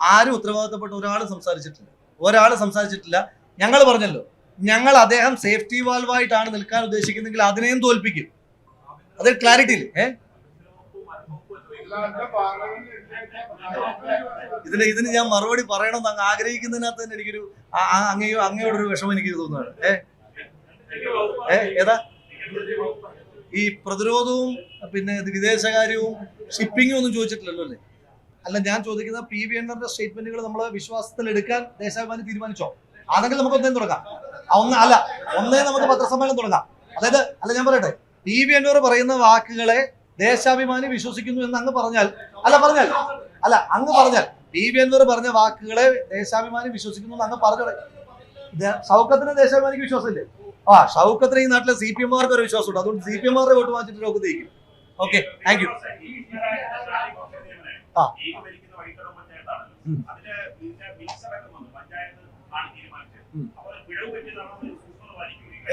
ആരും ഉത്തരവാദിത്തപ്പെട്ട ഒരാൾ സംസാരിച്ചിട്ടില്ല. ഒരാൾ സംസാരിച്ചിട്ടില്ല. ഞങ്ങൾ പറഞ്ഞല്ലോ ഞങ്ങൾ അദ്ദേഹം സേഫ്റ്റി വാൽവായിട്ടാണ് നിൽക്കാൻ ഉദ്ദേശിക്കുന്നെങ്കിൽ അതിനെയും തോൽപ്പിക്കും. അത് ക്ലാരിറ്റി ഇല്ലേ? ഏ? ഇതിന് ഇതിന് ഞാൻ മറുപടി പറയണമെന്ന് അങ്ങ് ആഗ്രഹിക്കുന്നതിനകത്ത് തന്നെ എനിക്കൊരു അങ്ങയോ അങ്ങയോടൊരു വിഷമം എനിക്ക് തോന്നുകയാണ്. ഏ? ഏ ഏതാ? ഈ പ്രതിരോധവും പിന്നെ വിദേശകാര്യവും ഷിപ്പിങ്ങും ഒന്നും ചോദിച്ചിട്ടില്ലല്ലോ അല്ലേ? അല്ല ഞാൻ ചോദിക്കുന്ന പി വി എണ്ണറിന്റെ സ്റ്റേറ്റ്മെന്റുകൾ നമ്മൾ വിശ്വാസത്തിൽ എടുക്കാൻ ദേശാഭിമാനി തീരുമാനിച്ചോ? ആണെങ്കിൽ നമുക്ക് ഒന്നേ തുടങ്ങാം. ഒന്ന് അല്ല ഒന്നേ നമുക്ക് പത്രസമ്മേളനം തുടങ്ങാം. അതായത് അല്ല ഞാൻ പറയട്ടെ. പി വി എണ്ണൂർ പറയുന്ന വാക്കുകളെ ദേശാഭിമാനി വിശ്വസിക്കുന്നു എന്ന് അങ്ങ് പറഞ്ഞാൽ അല്ല പറഞ്ഞാൽ അല്ല അങ്ങ് പറഞ്ഞാൽ പി വി എണ്ണൂർ പറഞ്ഞ വാക്കുകളെ ദേശാഭിമാനി വിശ്വസിക്കുന്നു എന്ന് അങ്ങ് പറഞ്ഞോടെ ദേ- ഷൗക്കത്തിന് ദേശാഭിമാനിക്ക് വിശ്വാസമില്ലേ? ആ ഷൗക്കത്തിന് ഈ നാട്ടിലെ സി പി എംമാർക്ക് ഒരു വിശ്വാസമുണ്ട്. അതുകൊണ്ട് സി പി എംമാരുടെ വോട്ട് വാങ്ങിച്ചിട്ട് ഷൗക്കത്ത് ഓക്കെ താങ്ക് യു.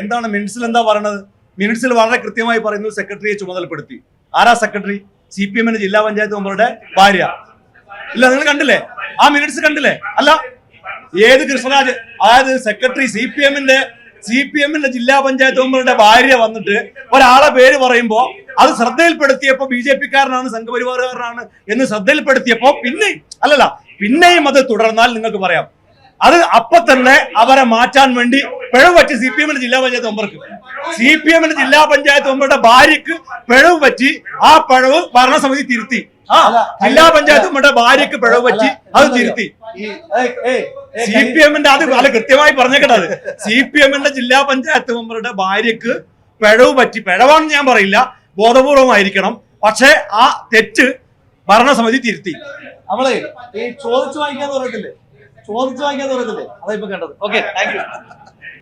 എന്താണ് മിനിറ്റ്സിൽ എന്താ പറയണത്? മിനിറ്റ്സിൽ വളരെ കൃത്യമായി പറയുന്നു സെക്രട്ടറിയെ ചുമതലപ്പെടുത്തി. ആരാ സെക്രട്ടറി സി പി എമ്മിന്റെ ജില്ലാ പഞ്ചായത്ത് മെമ്പറുടെ ഭാര്യ. ഇല്ല നിങ്ങൾ കണ്ടില്ലേ? ആ മിനിറ്റ്സ് കണ്ടില്ലേ? അല്ല ഏത് കൃഷ്ണരാജ്? അതായത് സെക്രട്ടറി സി പി എമ്മിന്റെ സി പി എമ്മിന്റെ ജില്ലാ പഞ്ചായത്ത് മെമ്പറുടെ ഭാര്യ വന്നിട്ട് ഒരാളെ പേര് പറയുമ്പോ അത് ശ്രദ്ധയിൽപ്പെടുത്തിയപ്പോ ബി ജെ പിക്കാരനാണ് സംഘപരിവാറുകാരനാണ് എന്ന് ശ്രദ്ധയിൽപ്പെടുത്തിയപ്പോ പിന്നെ അല്ലല്ല പിന്നെയും അത് തുടർന്നാൽ നിങ്ങൾക്ക് പറയാം. അത് അപ്പൊ തന്നെ അവരെ മാറ്റാൻ വേണ്ടി പിഴവ് പറ്റി സി പി എമ്മിന്റെ ജില്ലാ പഞ്ചായത്ത് മെമ്പർക്ക്. സി പി എമ്മിന്റെ ജില്ലാ പഞ്ചായത്ത് മെമ്പറുടെ ഭാര്യക്ക് പിഴവ് പറ്റി ആ പിഴവ് ഭരണസമിതി തിരുത്തി. ആ ജില്ലാ പഞ്ചായത്ത് മെമ്പറുടെ ഭാര്യക്ക് പിഴവ് പറ്റി അത് തിരുത്തി. സി പി എമ്മിന്റെ അത് അത് കൃത്യമായി പറഞ്ഞേക്കട്ടെ അത്. സി പി എമ്മിന്റെ ജില്ലാ പഞ്ചായത്ത് മെമ്പറുടെ ഭാര്യക്ക് പിഴവ് പറ്റി. പിഴവാണെന്ന് ഞാൻ പറയില്ല. ബോധപൂർവമായിരിക്കണം. പക്ഷേ ആ തെറ്റ് ഭരണസമിതി തിരുത്തി. നമ്മളെ ഈ ചോദിച്ചു വാങ്ങിക്കാന്ന് പറയത്തില്ലേ ചോദിച്ചു വാങ്ങിക്കാന്ന് പറയത്തില്ലേ അതാ ഇപ്പൊ കണ്ടത്. Okay thank you